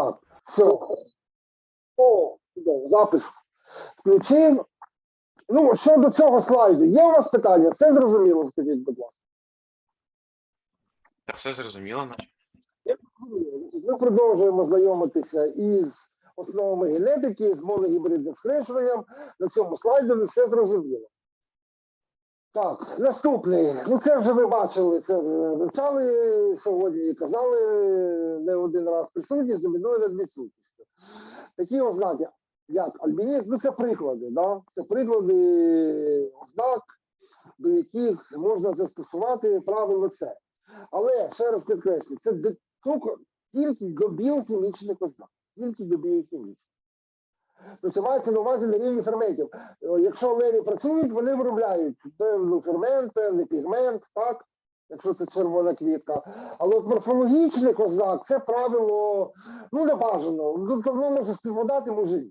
Так, все. О, запис. Включив. Ну, щодо цього слайду, є у вас питання? Все зрозуміло, скажіть, будь ласка. Та все зрозуміло, наче. Ми продовжуємо знайомитися із основами генетики, з моногібридним схрещуванням. На цьому слайді все зрозуміло. Так, наступний. Ну, це вже ви бачили, це вивчали сьогодні казали не один раз присутність домінує над відсутністю. Такі ознаки, як альбінізм, ну це приклади, да? це приклади ознак, до яких можна застосувати правило це. Але ще раз підкреслю, це тільки до біохімічних ознак. Тільки до біохімічних. Тобто мається на увазі на рівні ферментів. Е, Якщо лері працюють, вони виробляють певну фермент, певний пігмент, так? Якщо це червона квітка. Але от морфологічних ознак це правило ну не бажано. Тобто може співпадати, може.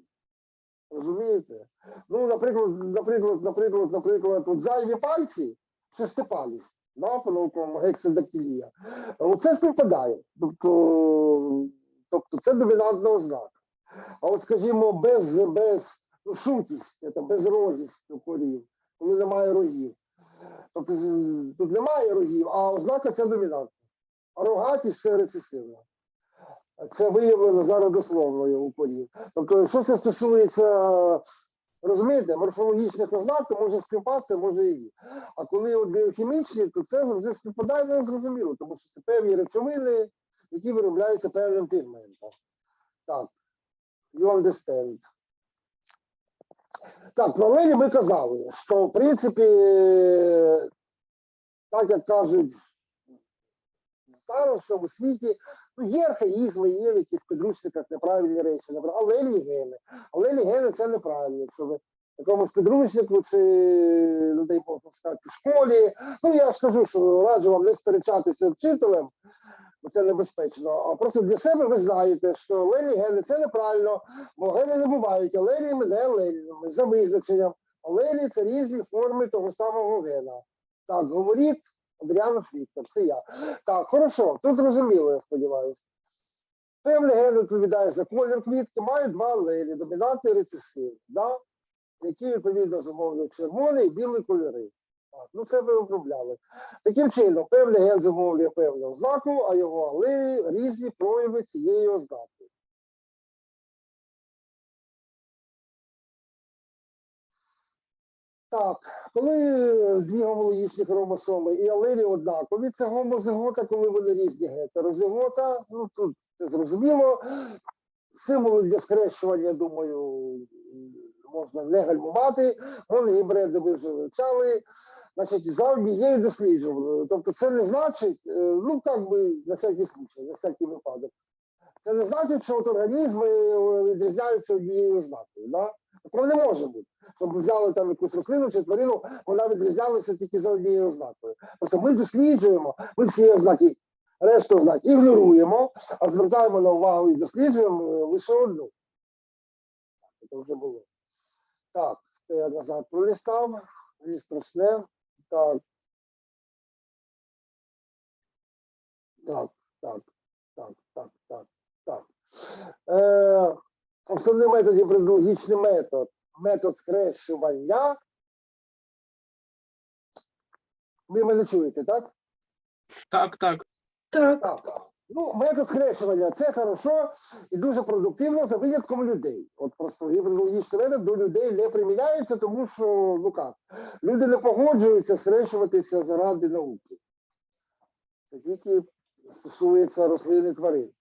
Розумієте? Ну, наприклад, наприклад, наприклад, наприклад, от зайві пальці шестипалість, да, по науковому гексадактилія. Оце співпадає. Тобто, тобто це домінантна ознака. А от, скажімо, без, без ну, шутість, це безрогість корів, коли немає рогів. Тобто тут немає рогів, а ознака це домінантна. А рогатість це рецесивна. Це виявлено зараз дословною у корів. Тобто, що це стосується, розумієте, морфологічних ознак, то може співпасти, може і ні. А коли от біохімічні, то це завжди співпадає не зрозуміло, тому що це певні речовини, які виробляються певним пігментом. Так, you understand. Так, про Лені ми казали, що в принципі, так як кажуть, зараз, в світі ну, є архаїзми, є в якихось підручниках неправильні речі, наприклад, алелі гени. Алелі гени це неправильно. Якщо ви якомусь підручнику чи людей можна сказати в школі. Ну я скажу, що раджу вам не сперечатися вчителем, бо це небезпечно. А просто для себе ви знаєте, що алелі гени це неправильно, бо гени не бувають алеліями, не алеліями, за визначенням. А Алелі це різні форми того самого гена. Так, говорить Адріана Фліктор, це я. Так, хорошо, тут зрозуміло, я сподіваюся. Певний ген відповідає за колір квітки, має два алелі, домінантний і рецесивний, да? які відповідно зумовлюють червоний і білий кольори. Ну це ви обробляли. Таким чином, певний ген зумовлює певну ознаку, а його алелі різні прояви цієї ознаки. Так, коли дві гомологічні хромосоми і алелі однакові, це гомозигота, коли вони різні гетерозигота, ну тут це зрозуміло. Символи для скрещування, думаю, можна не гальмувати. Моногібриди ви вже вивчали. Значить, за однією досліджували. Тобто це не значить, е, ну як би на всякий случай, на всякий випадок. Це не значить, що от організми е, відрізняються однією ознакою. Да? Такого не може бути. Щоб взяли там якусь рослину чи тварину, вона відрізнялася тільки за однією ознакою. Просто ми досліджуємо, ми всі ознаки, решту ознак ігноруємо, а звертаємо на увагу і досліджуємо е, лише одну. Це вже було. Так, це я назад пролістав, не страшне. Так. Так, так, так, так, так, так. Е, основний метод є предологічний метод. Метод скрещування. Ви мене чуєте, так? Так, так. Так. Так. Ну, метод схрещування це хорошо і дуже продуктивно за винятком людей. От просто гібридологічний метод до людей не приміняється, тому що ну як, люди не погоджуються схрещуватися заради науки. Це тільки стосується рослин і тварин.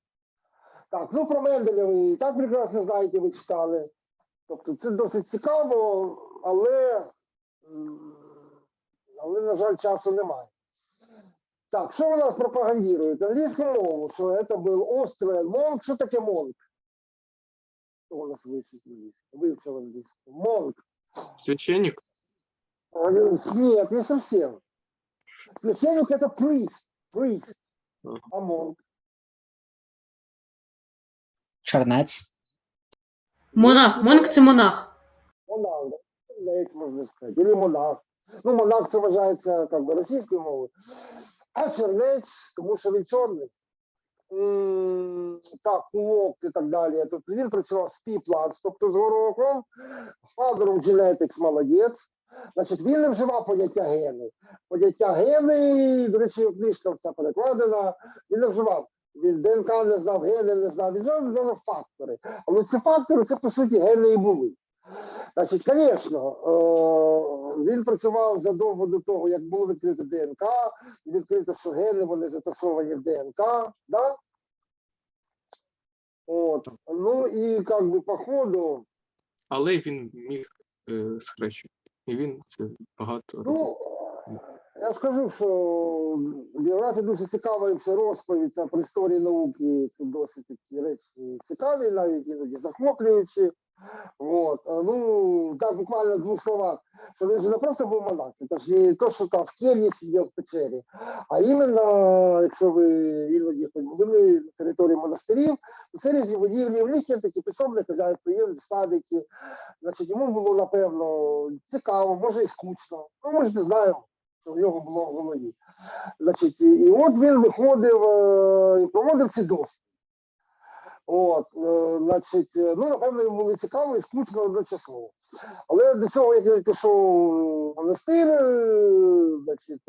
Так, ну про Менделя ви і так прекрасно знаєте, ви читали. Тобто це досить цікаво, але, але на жаль, часу немає. Так, що у нас пропагандирують? Англійську мову, що це був острий монк. Що таке монк? Хто у нас вивчив англійську? Вивчив англійську. Монк. Священник. А, Нет, не совсем. Священник это priest. Priest. Ага. А монк? Чернець. Монах. Монах це монах. Монах. да. Есть, можно сказать. Или монах. Ну, монах це вважається как бы російською мовою. А чернець, тому що він чорний. так, Фулок і так далі. Тобто він працював з P-Plus, тобто з горохом. Of Genetics молодець. Значить, він не вживав поняття гени. Поняття гени, до речі, книжка вся перекладена, він не вживав. Він ДНК не знав, гени не знав, він знав фактори. Але ці фактори це по суті гени і були. Значить, звісно, е, він працював задовго до того, як було відкрито ДНК, відкрито, що вони затасовані в ДНК. Да? От. Ну і як би по ходу, Але він міг е, схрещувати. І він це багато робив. Я скажу, що біографія дуже цікава і вся розповідь це про історію науки. Це досить такі речі цікаві, навіть іноді захоплюючі. От. Ну, так буквально в двох словах, що він же не просто був монах, це ж не то, що там в кельні сидів в печері, а іменно, якщо ви іноді були на території монастирів, то це різні будівлі, в них є такі підсобні хазяйства, є садики. Значить, йому було, напевно, цікаво, може і скучно. Ну, ми ж не знаємо, що в нього було в голові. Значить, і, і от він виходив е, і проводив ці досліди. От, е, значить, е, ну, напевно, йому було цікаво і скучно одночасово. Але до цього, як він пішов в монастир, значить,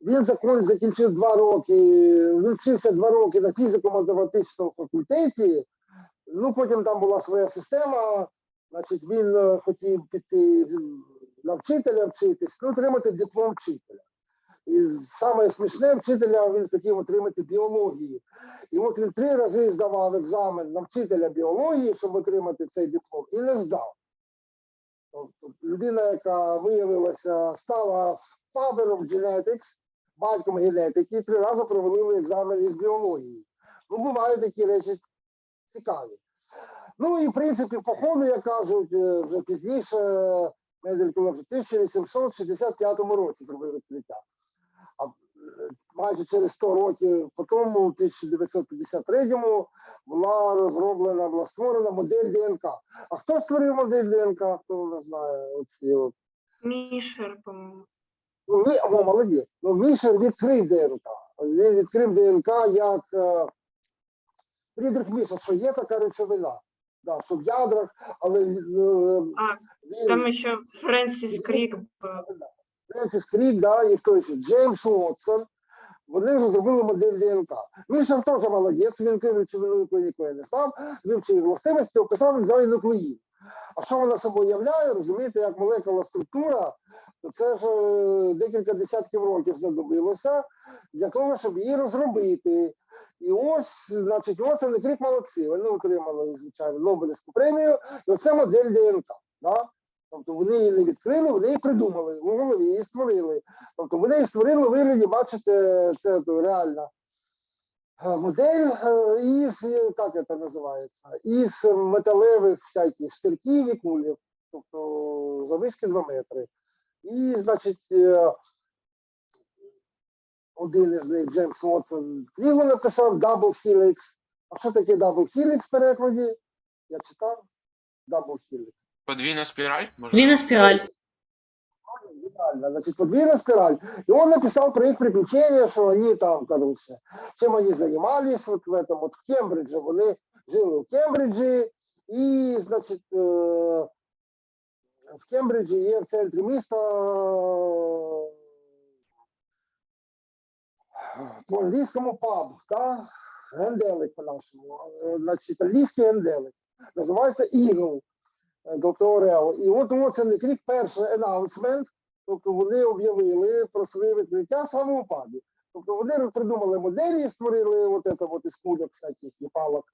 він закінчив два роки, він вчився два роки на фізико-математичному факультеті. Ну, потім там була своя система, значить, він хотів піти на вчителя вчитись, ну, отримати диплом вчителя. І саме смішне вчителя він хотів отримати біологію. І от він три рази здавав екзамен на вчителя біології, щоб отримати цей диплом, і не здав. Тобто людина, яка виявилася, стала фабером genetics, батьком генетики, три рази провалили екзамен із біології. Ну, бувають такі речі цікаві. Ну і в принципі, по ходу, як кажуть, е, вже пізніше Мендель в 1865 році зробив відкриття. А е, майже через 100 років по тому, в 1953-му, була розроблена, була створена модель ДНК. А хто створив модель ДНК? Хто не знає? Оці от. Мішер, по-моєму. Ну, ви, о, молодець. Ну, Мішер відкрив ДНК. Він відкрив ДНК як е, Фрідрих Мішер, що є така речовина. Да, що в ядрах, але е, А, він, там ще Френсіс Крік. Френсіс Крік, да, і хтось Джеймс Уотсон, вони розробили модель ДНК. Мішер теж молодець, він речовину, якої ніколи не став, вивчив властивості, описав взагалі нуклеїн. А що вона собою являє, розумієте, як молекула структура, це ж е, декілька десятків років знадобилося для того, щоб її розробити. І ось, значить, ось вони крик молодці. Вони отримали, звичайно, Нобелівську премію, і оце модель ДНК. Да? Тобто вони її не відкрили, вони її придумали, у голові її створили. Тобто вони її створили вигляді, бачите, це реальна е, модель е, із, як це називається, із металевих всяких штирків і кулів, тобто завишки 2 метри. І, значить, е, один із них, Джеймс Уотсон, книгу написав Double Helix. А що таке Double Helix в перекладі? Я читав Double Helix. Подвійна спіраль? Можна? Двійна спіраль. Значит, подвійна спираль. И он написал про их приключения, что они там, короче, чем они занимались вот в этом вот в Кембридже. Вони жили в Кембриджі, і, значить, е, в Кембриджі є в центрі міста е, по англійському паб, так? Генделик по-нашому. Е, Значить, англійський генделик. Називається Eagle. е, Тобто Орел. І от не крік перший анонсмент, тобто вони об'явили про своє відкриття саме у пабі. Тобто вони придумали моделі, створили от це вот із кульок всяких і палок.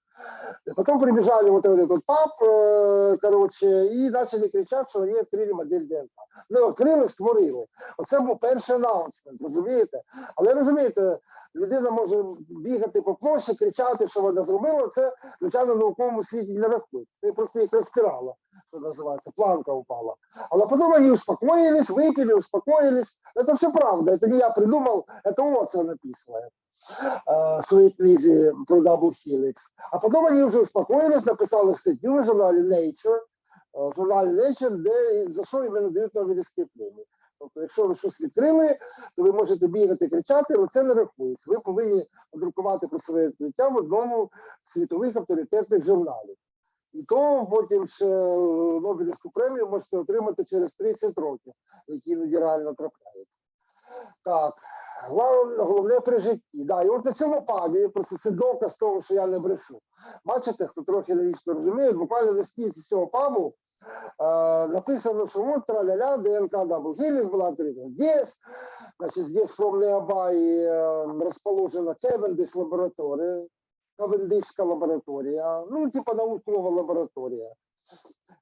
И потом прибежали вот этот коротше, короче, і почали кричати, що вони відкрили модель ДНК. Ну, відкрили, створили. Оце був перший анонсмент, розумієте? Але розумієте, людина може бігати по площі, кричати, що вона зробила, це, звичайно, в науковому світі не рахується. Це просто їх розпирало, що називається, планка упала. Але потом они успокоились, выпили, успокоились. Это все правда, это не я придумал, это Уотсон написано э, в своей книге про Double Helix. А потом они уже успокоились, написали статтю в журналі Nature, э, в журналі Nature, де, за що іменно дають Нобелівські премії. Тобто, якщо ви щось відкрили, то ви можете бігати, кричати, але це не рахується. Ви повинні надрукувати про своє відкриття в одному з світових авторитетних журналів. І то потім ще е, Нобелівську премію можете отримати через 30 років, які іноді реально трапляються. Так, головне при житті. Да, і от на цьому пабі, просто це доказ того, що я не брешу. Бачите, хто трохи англійську розуміє, буквально на стінці цього пабу написано, що от траля-ля, ДНК Дабл Хелінг була открыта здесь, значит, здесь в Промлеабаї е, розположена Кевендиш лабораторія, Кавендишська лабораторія, ну, типа наукова лабораторія.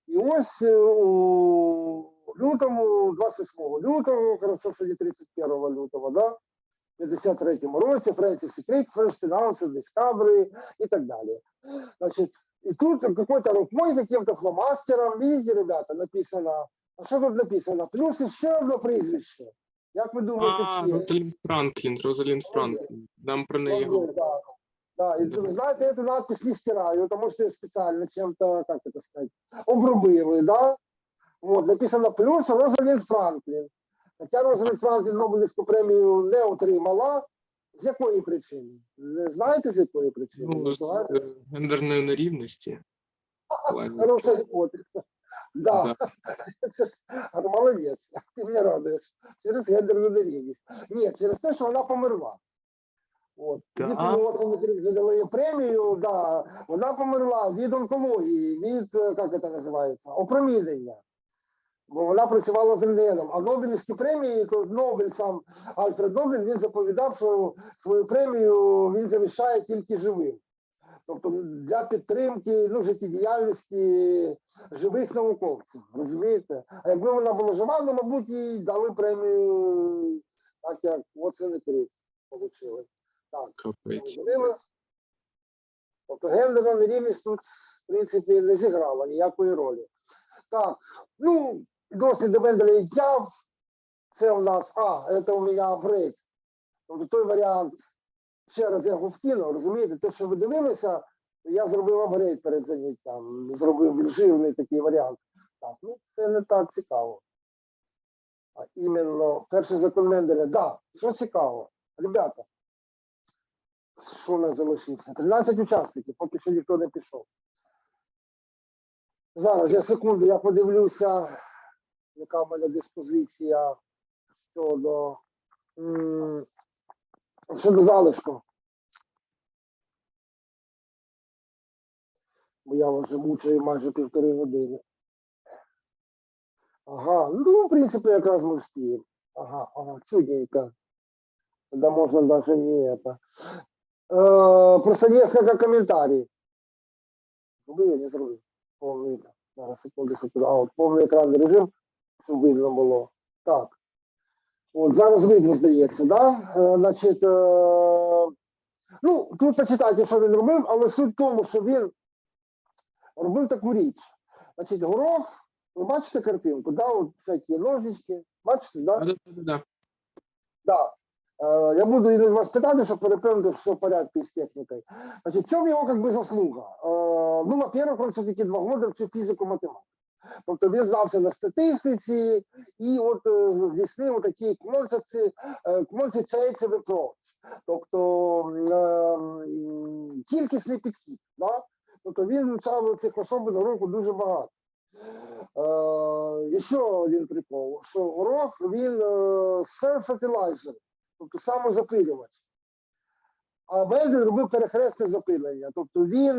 І ось е, у лютому, 28 лютого, хорошо, що не 31 лютого, да, в 53-му році Френсіс і Крик, Ферстинауси, Дискаври і так далі. Значит, и тут какой-то рукой, каким-то фломастером, видите, ребята, написано, а что тут написано? Плюс еще одно прізвище. Як ви думаєте, А, чье? Розалін Франклін, Розалін Франклін. Нам про неї Молодец, говорили. да. Да, и вы знаете, эту надпись не стираю, потому что ее специально чем-то, как это сказать, обрубили, да? Вот, написано плюс Розалінд Франклін. Хоча Розалінд Франклін Нобелівську премію не отримала. з якої причини? Не знаєте, з якої причини? Ну, з е, гендерної нерівності. Ладно. Хорошая гипотеза. Да. Молодець, ти мене радуєш. Через гендерну нерівність. Ні, через те, що вона померла. От. Да. Діти от вони премію, да. вона померла від онкології, від, е, як це називається, опромінення. Бо вона працювала з рентгеном. А Нобелівські премії, то Нобель сам Альфред Нобель, він заповідав, що свою премію він завішає тільки живим. Тобто для підтримки ну, життєдіяльності живих науковців, розумієте? А якби вона була жива, ну, мабуть, їй дали премію, так як і Крик отримали. Так. Тобто гендерна нерівність тут, в принципі, не зіграла ніякої ролі. Так, ну, досліди Менделя і Тяв, це у нас, а, це у мене апгрейд. Тобто той варіант, ще раз я його розумієте, те, що ви дивилися, я зробив апгрейд перед заняттям, зробив жирний такий варіант. Так, ну це не так цікаво. А іменно перший закон Менделя, да, що цікаво, ребята, що у нас залишився? 13 учасників, поки що ніхто не пішов. Зараз я секунду, я подивлюся, яка в мене диспозиція щодо, щодо залишку. Бо я вже мучаю майже півтори години. Ага, ну, в принципі, якраз ми вспіємо. Ага, ага, чудненько. Тогда можно даже не это. Э, просто несколько комментариев. Зробив, я не. Повний. екран. Зараз секунду, секунду. А, от повний екранний режим, видно було. Так. От зараз видно, здається, да? Е, значить, е, ну, тут почитайте, що він робив, але суть в тому, що він робив таку річ. Значить, горох, ви бачите картинку, да? От всякі ножички, бачите, да? Да-да-да. Да. Е, Я буду вас питати, щоб перепевнити, що в порядку з технікою. Значить, в чому його как би, заслуга? Е, Ну, во-первых, він все-таки два роки вчив фізику математику. Тобто він знався на статистиці і от е, здійснив е, quantitative approach. Тобто е, кількісний підхід. Да? Тобто він вивчав цих особин року дуже багато. Е, і ще один прикол, що горох він self-fertilizer, тобто самозапилювач. А Мендель робив перехресне запилення. Тобто він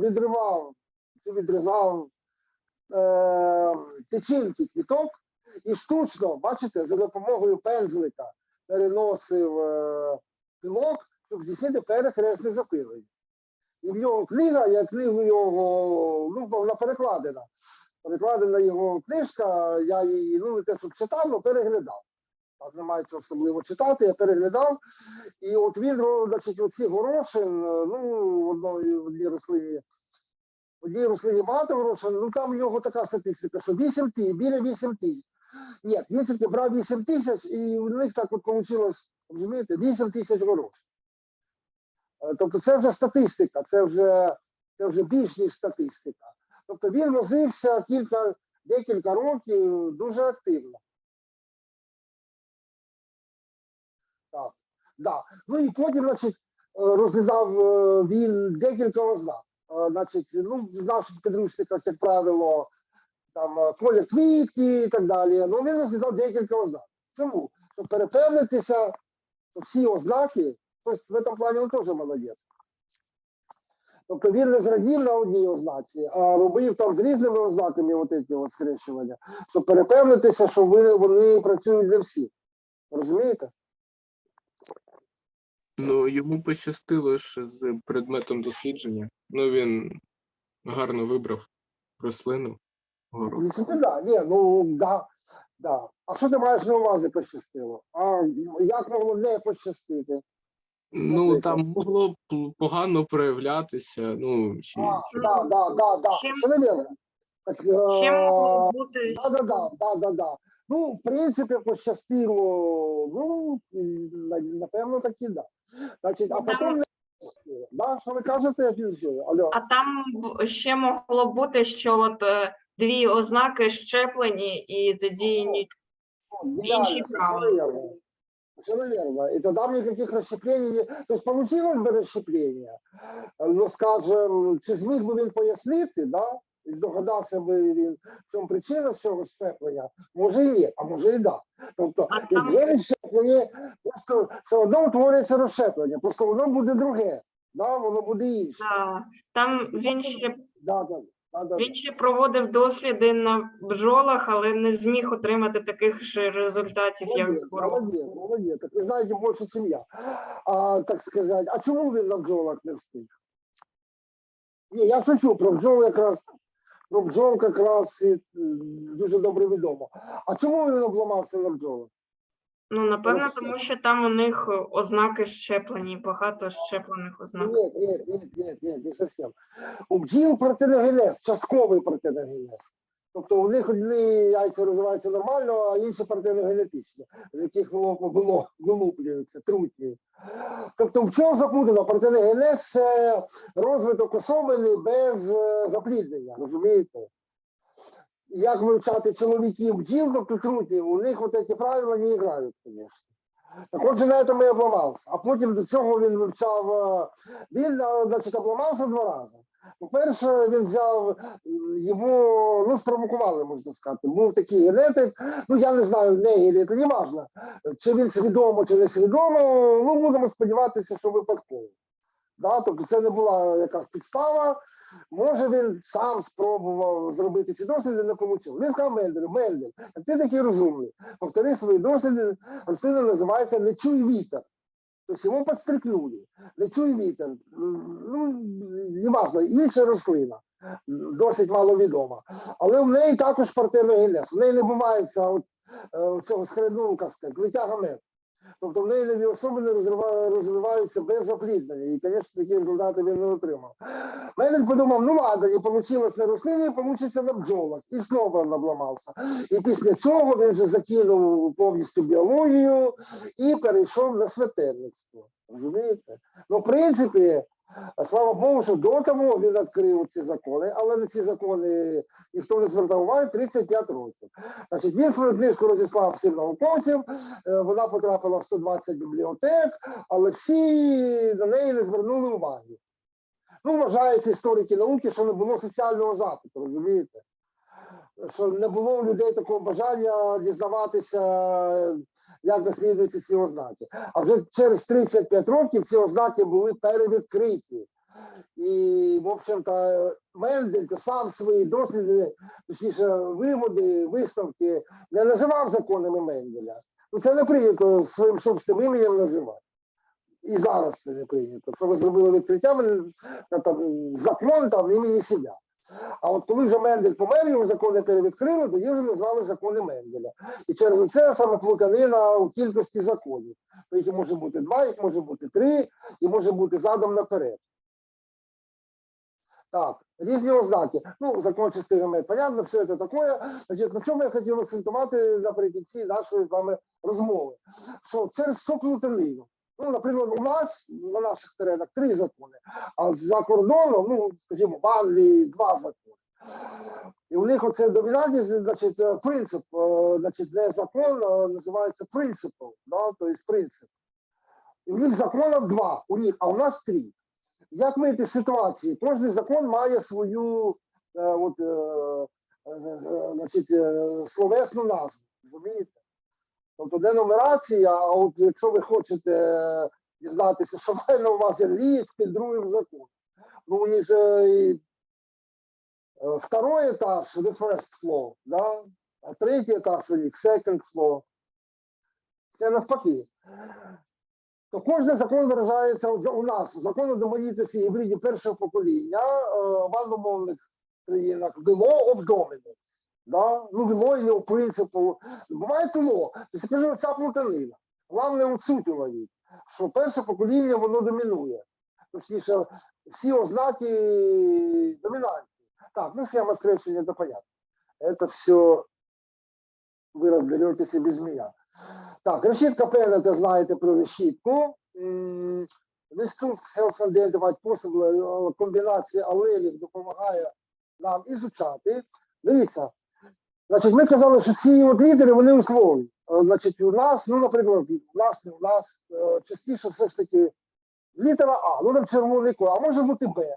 відривав відрізав е, квіток і штучно, бачите, за допомогою пензлика переносив е, пілок, щоб здійснити перехресне запилення. І в нього книга, я книгу його, ну, вона перекладена. Перекладена його книжка, я її, ну, не те, щоб читав, але переглядав. Так немає чого особливо читати, я переглядав. І от він, значить, оці горошин, е, ну, в одній рослині, однієї рослині багато грошей, ну там в нього така статистика, що 8 тисяч, біля 8 тисяч. Ні, 8 місяць брав 8 тисяч, і у них так от вийшло, розумієте, 8 тисяч грошей. Е, тобто це вже статистика, це вже це вже більш ніж статистика. Тобто він возився кілька, декілька років дуже активно. Так. Да. Ну і потім, значить, е, розглядав е, він декілька ознак. Е, Значить, ну, в наших підручниках, як правило, там е, колір квітки і так далі. Ну, він розглядав декілька ознак. Чому? Щоб перепевнитися, що всі ознаки, тобто в цьому плані він теж молодець. Тобто він не зрадів на одній ознаці, а робив там з різними ознаками от ці от схрещування, щоб перепевнитися, що ви, вони працюють для всіх. Розумієте? Ну, йому пощастило ж з предметом дослідження. Ну, він гарно вибрав рослину. горох. Дисципліна, ні, ну да, да. А що ти маєш на увазі пощастило? А як могло не пощастити? Ну, Наприклад. там могло б погано проявлятися. Ну, чи, А, чи- да, да, да, да. Чим-. Так, Ще е, могло бути Да, да, да, да, да, да. Ну, в принципі, пощастило. Ну, напевно, так і да. Значить, а Ну, потім не пощастило. Да, що ви кажете, я підчую? Алло. А там ще могло бути, що от е, дві ознаки щеплені і задіяні. інші правила. Все верно. И тогда никаких расщеплений не... То есть получилось бы расщепление, ну, скажем, чи зміг би він пояснити, да? Здогадався би він, в чому причина цього щеплення? Може і ні, а може і да. Тобто, є відщеплення, просто все одно утворюється розщеплення, просто воно буде друге, да? воно буде інше. Да. Там він ще Да, да, да, да, він ще проводив досліди на бджолах, але не зміг отримати таких ж результатів, як з горохом. молодец, молодец. Так вы знаете больше, чем я. А, так сказать, а чому він на бджолах не встиг? Ні, я шучу про бджол якраз, про бджол якраз і, дуже добре відомо. А чому він обламався на бджолах? Ну, напевно, тому що там у них е, ознаки щеплені, багато щеплених ознак. Ні, ні, ні, ні, ні, не зовсім. У бджіл протиногенез, частковий партеногенез. Тобто у них одні яйця розвиваються нормально, а інші партеногенетичні, з яких було вилуплюються, трутні. Тобто в чому запутано? Партеногенез – це розвиток особини без е, запліднення, розумієте? Як вивчати чоловіків бджіл, тобто трутнів, у них от ці правила не грають, звісно. Так отже, на цьому і обламався. А потім до цього він вивчав, е, він, е, значить, обламався два рази. По-перше, він взяв його, ну, спровокували, можна сказати. Був такий генетик, ну я не знаю, не це не важливо. Чи він свідомо, чи не свідомо, ну будемо сподіватися, що випадково. Да? Тобто це не була якась підстава. Може, він сам спробував зробити ці досліди, не вийшло. Він сказав Мельдеру, Мельдер, ти такий розумний. Повтори свої досліди, рослина називається Не чуй вітер. Тобто йому підстрикнули. Не чуй вітер. Ну, неважно, інша рослина. Досить маловідома. Але в неї також партеногенез. В неї не бувається от, цього схренунка, злиття гамет. Тобто в неї нові особини не розвиваються без опліднення. І, звісно, такі результати він не отримав. Мене подумав, ну ладно, не вийшло на рослині, вийшло на бджолах. І знову обламався. І після цього він вже закинув повністю біологію і перейшов на святерництво. Розумієте? Ну, в принципі, слава Богу, що до того він відкрив ці закони, але на ці закони ніхто не звертав уваги 35 років. Значить, він свою книжку розіслав всім науковцям, е, вона потрапила в 120 бібліотек, але всі на неї не звернули уваги. Ну, вважаються історики науки, що не було соціального запиту, розумієте? Що не було у людей такого бажання дізнаватися, як досліджуються ці ознаки. А вже через 35 років ці ознаки були перевідкриті. І, в общем-то, Мендель писав свої досліди, точніше, виводи, висновки, не називав законами Менделя. Ну, це не прийнято своїм собственним іменем називати. І зараз це не прийнято. Що ви зробили відкриття, там, закон там імені себе. А от коли вже Мендель помер, його закони перевідкрили, тоді вже назвали закони Менделя. І через це саме плутанина у кількості законів. То їх може бути два, їх може бути три, і може бути задом наперед. Так, різні ознаки. Ну, закон частини понятно, все це таке. Значить, на чому я хотів акцентувати наприкінці нашої з вами розмови? Що через цю плутанину. Ну, наприклад, у нас на наших теренах три закони, а за кордоном, ну, скажімо, в Англії два закони. І у них оце домінантність, значить, принцип, е, значить, не закон, а називається принципом, да, тобто принцип. І в них законів два, у них, а у нас три. Як вийти з ситуації? Кожен закон має свою е, от, е, значить, словесну назву. Розумієте? Тобто де нумерація, а от якщо ви хочете дізнатися, що має на увазі ліс під другим законом. Ну, у і, е, второй етаж, the first floor, да? а третій етаж у них second floor. Це навпаки. То кожен закон виражається у нас. Закон о домовітості гібридів першого покоління е, в англомовних країнах of dominance Да? Ну, the law його принципу. Буває то law. Тобто, я кажу, ця плутанина. Головне у суті ловіть, що перше покоління воно домінує. Точніше, всі ознаки домінантні. Так, ну схема скрещення, это понятно. Это все вы разберетесь и без меня. Так, решітка пена, це знаєте про решітку. М, This tool helps identify possible е, комбінації алелів допомагає нам ізучати. Дивіться, значить, ми казали, що ці от літери, вони условні. Е, Значить, у нас, ну, наприклад, у нас, у нас е, частіше все ж таки літера А, ну там червоний код, а може бути Б.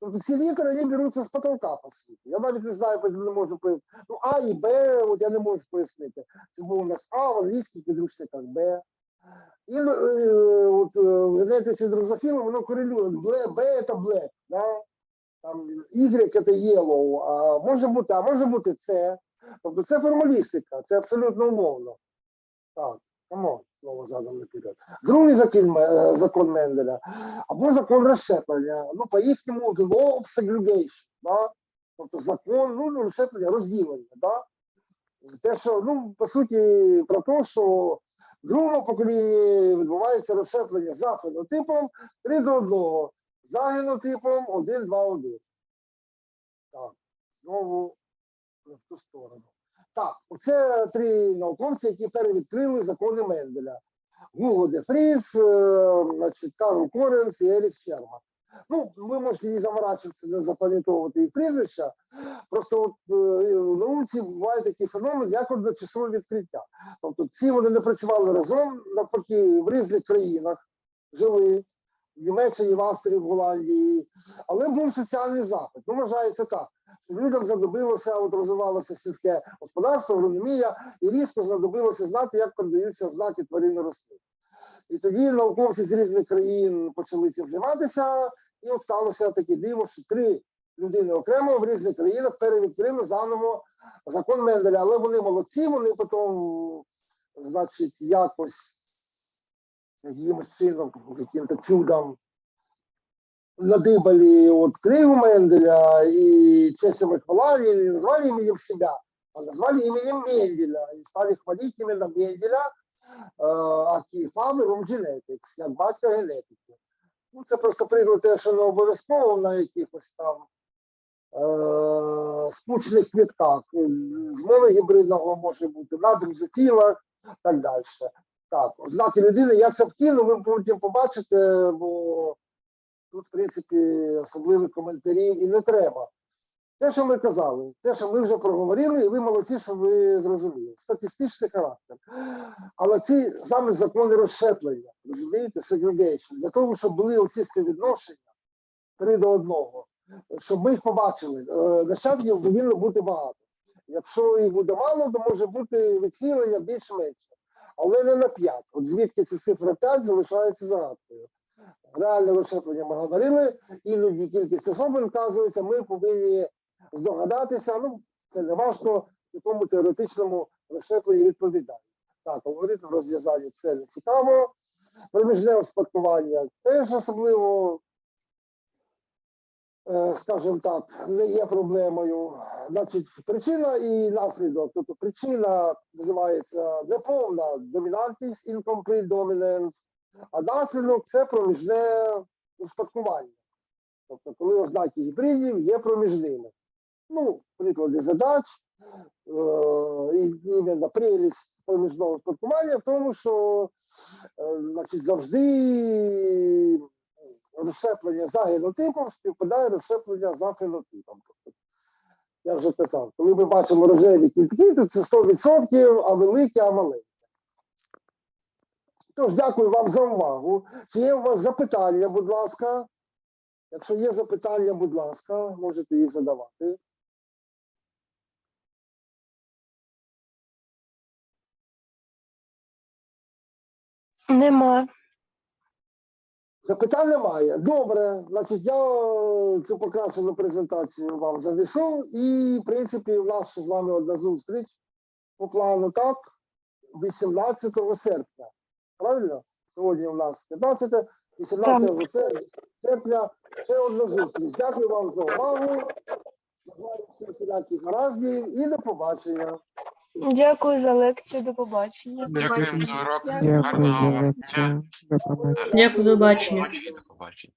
Тобто всі літери вони беруться з потолка, по суті. Я навіть не знаю, не можу пояснити. Ну, А і Б, от я не можу пояснити. Чому у нас А в англійських підручниках Б. І е, от, е, в генетиці дрозофіли воно корелює. Б, Б це black, да? там Y це yellow, а може бути, а може бути С. Тобто це формалістика, це абсолютно умовно. Так, камон, слово задом наперед. Другий закон, е, закон Менделя, або закон розщеплення. Ну, по-їхньому the law of segregation, да? тобто закон ну, ну, розщеплення, розділення. Да? Те, що, ну, по суті, про те, що в другому поколінні відбувається розщеплення за фенотипом 3 до 1, за генотипом 1, 2, 1. Так, знову в ту сторону. Так, оце три науковці, які перевідкрили закони Менделя. Гуго де Фріс, е, значить, Карл Коренс і Ерік Щерма. Ну, ви можете не заморачуватися, не запам'ятовувати їх прізвища. Просто от, е, в науці буває такий феномен, як одночасове відкриття. Тобто ці вони не працювали разом, навпаки, в різних країнах жили, в Німеччині, в Австрії, в Голландії, але був соціальний запит. Ну, вважається так. Людям знадобилося, от розвивалося сільське господарство, агрономія, і різко знадобилося знати, як передаються ознаки тварин рослин. І тоді науковці з різних країн почали цим займатися, і от сталося таке диво, що три людини окремо в різних країнах перевідкрили заново закон Менделя, але вони молодці, вони потім, значить, якось якимось чином, яким-то чудом надыбали от книгу Менделя и честь ему хвала, и не назвали именем себя, а назвали именем Менделя и стали хвалить именно Менделя, е, а Family Genetics, як батька генетики. Ну, це просто приклад те, що не обов'язково на якихось там е, скучних квітках. З мови гібридного може бути на дрозофілах, так далі. Так, ознаки людини, я це вкину, ви потім побачите, бо тут, в принципі, особливих коментарів і не треба. Те, що ми казали, те, що ми вже проговорили, і ви молодці, що ви зрозуміли. Статистичний характер. Але ці саме закони розщеплення, розумієте, segregation, для того, щоб були оці співвідношення три до одного, щоб ми їх побачили. Е, Нащадків повинно бути багато. Якщо їх буде мало, то може бути відхилення більш-менше. Але не на 5. От звідки ця цифра 5 залишається загадкою. Реальне ми говорили, іноді кількість особин вказується, ми повинні здогадатися, ну, це не важко, якому теоретичному розщепленні відповідає. Так, алгоритм розв'язання це не цікаво. Проміжне успадкування теж особливо, е, скажімо так, не є проблемою. Значить, причина і наслідок. Тобто причина називається неповна домінантність, incomplete dominance, а наслідок це проміжне успадкування. Тобто, коли ознаки гібридів є проміжними. Ну, приклади задач, е, і іменно прелість проміжного успадкування в тому, що е, значить, завжди розщеплення за генотипом співпадає розщеплення за фенотипом. Тобто, я вже казав, коли ми бачимо рожеві квітки, то це 100%, а великі, а маленькі. Тож, дякую вам за увагу. Чи є у вас запитання, будь ласка? Якщо є запитання, будь ласка, можете їх задавати. Нема. Запитань немає. Добре, значить, я е, цю покращену презентацію вам занесу. І, в принципі, у нас з вами одна зустріч по плану, так? 18 серпня. Правильно? Сьогодні у нас 15, 18 серпня. Ще одна зустріч. Дякую вам за увагу. Бажаю всім всіляких гараздів і до побачення. Дякую за лекцію. До побачення. Дякую за урок. Дякую Гарного за вам лекцію. дня. До побачення. Дякую. До побачення.